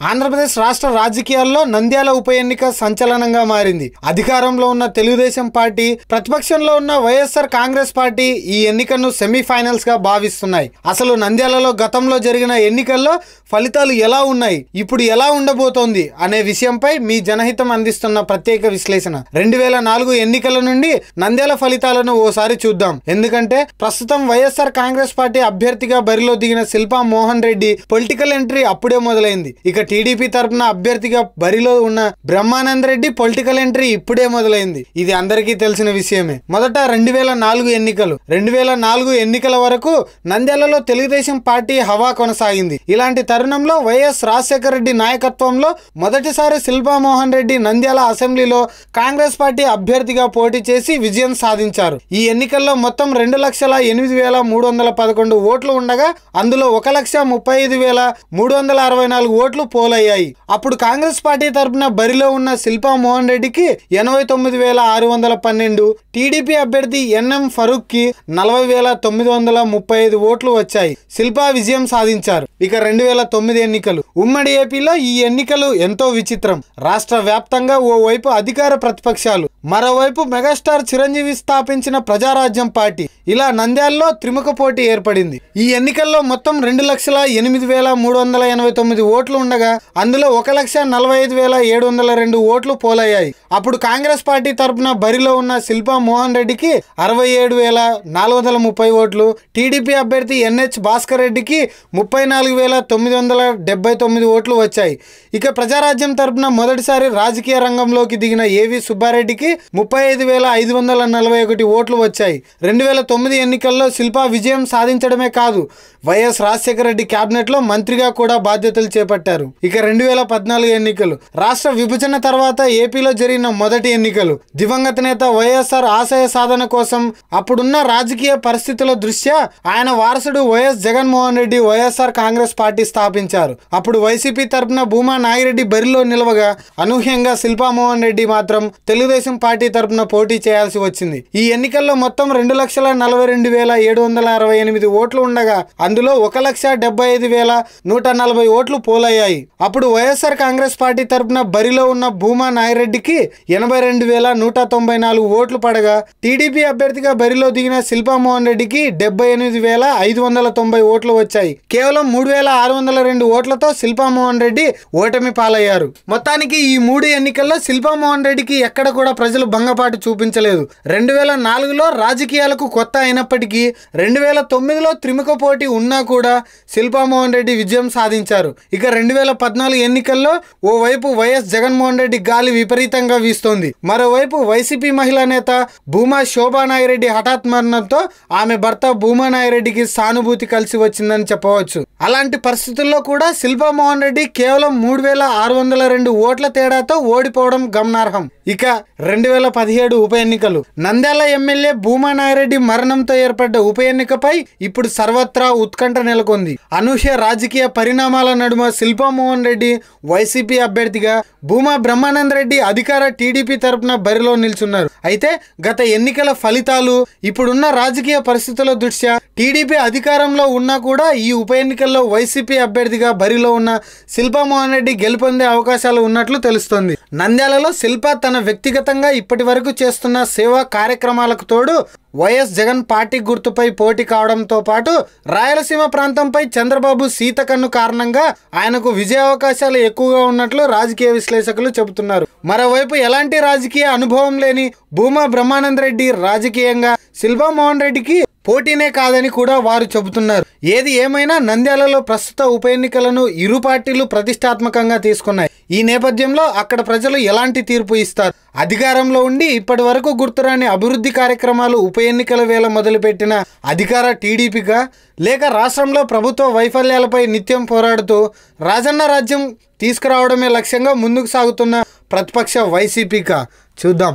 ఆంధ్రప్రదేశ్ రాష్ట్ర రాజకీయాల్లో నంద్యాల ఉప ఎన్నిక సంచలనంగా మారింది. అధికారంలో ఉన్న తెలుగుదేశం పార్టీ ప్రతిపక్షంలో ఉన్న వైఎస్ఆర్ కాంగ్రెస్ పార్టీ ఈ ఎన్నికను సెమీఫైనల్స్గా భావిస్తున్నాయి. అసలు నంద్యాలలో గతంలో జరిగిన ఎన్నికల్లో ఫలితాలు ఎలా ఉన్నాయి? ఇప్పుడు ఎలా ఉండబోతోంది? అనే విషయంపై మీ జనహితం అందిస్తున్న ప్రత్యేక విశ్లేషణ. రెండు వేల నాలుగు ఎన్నికల నుండి నంద్యాల ఫలితాలను ఓసారి చూద్దాం. ఎందుకంటే ప్రస్తుతం వైఎస్ఆర్ కాంగ్రెస్ పార్టీ అభ్యర్థిగా బరిలో దిగిన శిల్పా మోహన్ రెడ్డి పొలిటికల్ ఎంట్రీ అప్పుడే మొదలైంది. ఇక టీడీపీ తరపున అభ్యర్థిగా బరిలో ఉన్న బ్రహ్మానంద్ రెడ్డి పొలిటికల్ ఎంట్రీ ఇప్పుడే మొదలైంది. ఇది అందరికీ తెలిసిన విషయమే. మొదట రెండు వేల నాలుగు ఎన్నికలు. రెండు వేల నాలుగు ఎన్నికల వరకు నంద్యాలలో తెలుగుదేశం పార్టీ హవా కొనసాగింది. ఇలాంటి తరుణంలో వైఎస్ రాజశేఖర రెడ్డి నాయకత్వంలో మొదటిసారి శిల్పా మోహన్ రెడ్డి నంద్యాల అసెంబ్లీలో కాంగ్రెస్ పార్టీ అభ్యర్థిగా పోటీ చేసి విజయం సాధించారు. ఈ ఎన్నికల్లో మొత్తం రెండు లక్షల ఎనిమిది వేల మూడు వందల పదకొండు ఓట్లు ఉండగా అందులో ఒక లక్ష ముప్పై ఐదు వేల మూడు వందల అరవై నాలుగు ఓట్లు పోలయ్యాయి. అప్పుడు కాంగ్రెస్ పార్టీ తరపున బరిలో ఉన్న శిల్పా మోహన్ రెడ్డికి ఎనభై తొమ్మిది వేల ఆరు వందల పన్నెండు టీడీపీ అభ్యర్థి ఎన్ఎం ఫరూక్కి నలభై వేల తొమ్మిది వందల ముప్పై ఐదు ఓట్లు వచ్చాయి. శిల్పా విజయం సాధించారు. ఇక రెండు వేల తొమ్మిది ఎన్నికలు. ఉమ్మడి ఏపీలో ఈ ఎన్నికలు ఎంతో విచిత్రం. రాష్ట్ర వ్యాప్తంగా ఓవైపు అధికార ప్రతిపక్షాలు మరోవైపు మెగాస్టార్ చిరంజీవి స్థాపించిన ప్రజారాజ్యం పార్టీ. ఇలా నంద్యాలలో త్రిముఖ పోటీ ఏర్పడింది. ఈ ఎన్నికల్లో మొత్తం రెండు లక్షల ఎనిమిది వేల మూడు వందల ఎనభై తొమ్మిది ఓట్లు ఉండగా అందులో ఒక లక్ష నలభై ఐదు వేల ఏడు వందల రెండు ఓట్లు పోలయ్యాయి. అప్పుడు కాంగ్రెస్ పార్టీ తరపున బరిలో ఉన్న శిల్పా మోహన్ రెడ్డికి అరవై ఏడు వేల నాలుగు వందల ముప్పై ఓట్లు టీడీపీ అభ్యర్థి ఎన్హెచ్ భాస్కర్ రెడ్డికి ముప్పై నాలుగు వేల తొమ్మిది వందల డెబ్బై తొమ్మిది ఓట్లు వచ్చాయి. ఇక ప్రజారాజ్యం తరపున మొదటిసారి రాజకీయ రంగంలోకి దిగిన ఏవి సుబ్బారెడ్డికి ముప్పై ఐదు వేల ఐదు వందల నలభై ఒకటి ఓట్లు వచ్చాయి. రెండు వేల తొమ్మిది ఎన్నికల్లో శిల్పా విజయం సాధించడమే కాదు వైఎస్ రాజశేఖర రెడ్డి క్యాబినెట్లో మంత్రిగా కూడా బాధ్యతలు చేపట్టారు. ఇక రెండు వేల పద్నాలుగు ఎన్నికలు. రాష్ట్ర విభజన తర్వాత ఏపీలో జరిగిన మొదటి ఎన్నికలు. దివంగత నేత వైఎస్ఆర్ ఆశయ సాధన కోసం అప్పుడున్న రాజకీయ పరిస్థితుల దృష్ట్యా ఆయన వారసుడు YS Jaganmohan Reddy YSR Congress party స్థాపించారు. అప్పుడు వైసీపీ తరపున భూమా నాగిరెడ్డి బరిలో నిలవగా అనూహ్యంగా శిల్పామోహన్ రెడ్డి మాత్రం తెలుగుదేశం పార్టీ తరపున పోటీ చేయాల్సి వచ్చింది. ఈ ఎన్నికల్లో మొత్తం రెండు లక్షల నలభై రెండు వేల ఏడు వందల అరవై ఎనిమిది ఓట్లు ఉండగా అందులో ఒక లక్ష డెబ్బై ఐదు వేల నూట నలభై ఓట్లు పోలయ్యాయి. అప్పుడు వైఎస్ఆర్ కాంగ్రెస్ పార్టీ తరపున బరిలో ఉన్న భూమా నాగిరెడ్డికి ఎనభై రెండు వేల నూట తొంభై నాలుగు ఓట్లు పడగా టీడీపీ అభ్యర్థిగా బరిలో దిగిన శిల్పామోహన్ రెడ్డికి డెబ్బై ఎనిమిది వేల ఐదు వందల తొంభై ఓట్లు వచ్చాయి. కేవలం మూడు వేల ఆరు వందల రెండు ఓట్లతో శిల్పామోహన్ రెడ్డి ఓటమి పాలయ్యారు. మొత్తానికి ఈ మూడు ఎన్నికల్లో శిల్పామోహన్ రెడ్డికి ఎక్కడ కూడా ప్రజలు భంగపాటు చూపించలేదు. రెండు వేల నాలుగులో రాజకీయాలకు కొత్త అయినప్పటికీ రెండు వేల తొమ్మిదిలో త్రిముఖ పోటీ ఉన్నా కూడా శిల్పామోహన్ రెడ్డి విజయం సాధించారు. ఇక రెండు వేల పద్నాలుగు ఎన్నికల్లో ఓవైపు వైఎస్ జగన్మోహన్ రెడ్డి గాలి విపరీతంగా వీస్తోంది. మరోవైపు వైసీపీ మహిళా నేత భూమా శోభానాయిరెడ్డి హఠాత్ మరణంతో ఆమె భర్త భూమానాయిరెడ్డికి సానుభూతి కలిసి వచ్చిందని చెప్పవచ్చు. అలాంటి పరిస్థితుల్లో కూడా శిల్పామోహన్ రెడ్డి కేవలం మూడు వేల ఆరు వందల రెండు ఓట్ల తేడాతో ఓడిపోవడం గమనార్హం. ఇక రెండు వేల పదిహేడు ఉప ఎన్నికలు. నంద్యాల ఎమ్మెల్యే భూమా నాగిరెడ్డి మరణంతో ఏర్పడ్డ ఉప ఎన్నికపై ఇప్పుడు సర్వత్రా ఉత్కంఠ నెలకొంది. అనూహ్య రాజకీయ పరిణామాల నడుమ శిల్పామోహన్ రెడ్డి వైసీపీ అభ్యర్థిగా భూమా బ్రహ్మానంద రెడ్డి అధికార టీడీపీ తరపున బరిలో నిల్చున్నారు. అయితే గత ఎన్నికల ఫలితాలు ఇప్పుడున్న రాజకీయ పరిస్థితుల దృష్ట్యా టీడీపీ అధికారంలో ఉన్నా కూడా ఈ ఉప ఎన్నికల్లో వైసీపీ అభ్యర్థిగా బరిలో ఉన్న శిల్పామోహన్ రెడ్డి గెలుపొందే అవకాశాలు ఉన్నట్లు తెలుస్తోంది. నంద్యాలలో శిల్ప తన వ్యక్తిగతంగా ఇప్పటి వరకు చేస్తున్న సేవా కార్యక్రమాలకు తోడు వైఎస్ జగన్ పార్టీ గుర్తుపై పోటీ కావడంతో పాటు రాయలసీమ ప్రాంతంపై చంద్రబాబు సీతకన్ను కారణంగా ఆయనకు విజయ అవకాశాలు ఎక్కువగా ఉన్నట్లు రాజకీయ విశ్లేషకులు చెబుతున్నారు. మరోవైపు ఎలాంటి రాజకీయ అనుభవం లేని భూమా బ్రహ్మానందరెడ్డి రాజకీయంగా శిల్పా మోహన్ రెడ్డికి పోటీనే కాదని కూడా వారు చెబుతున్నారు. ఏది ఏమైనా నంద్యాలలో ప్రస్తుత ఉప ఎన్నికలను ఇరు పార్టీలు ప్రతిష్టాత్మకంగా తీసుకున్నాయి. ఈ నేపథ్యంలో అక్కడ ప్రజలు ఎలాంటి తీర్పు ఇస్తారు? అధికారంలో ఉండి ఇప్పటి వరకు గుర్తురాని అభివృద్ధి కార్యక్రమాలు ఉప ఎన్నికల వేళ మొదలుపెట్టిన అధికార టీడీపీగా లేక రాష్ట్రంలో ప్రభుత్వ వైఫల్యాలపై నిత్యం పోరాడుతూ రాజన్న రాజ్యం తీసుకురావడమే లక్ష్యంగా ముందుకు సాగుతున్న ప్రతిపక్ష వైసీపీగా? చూద్దాం.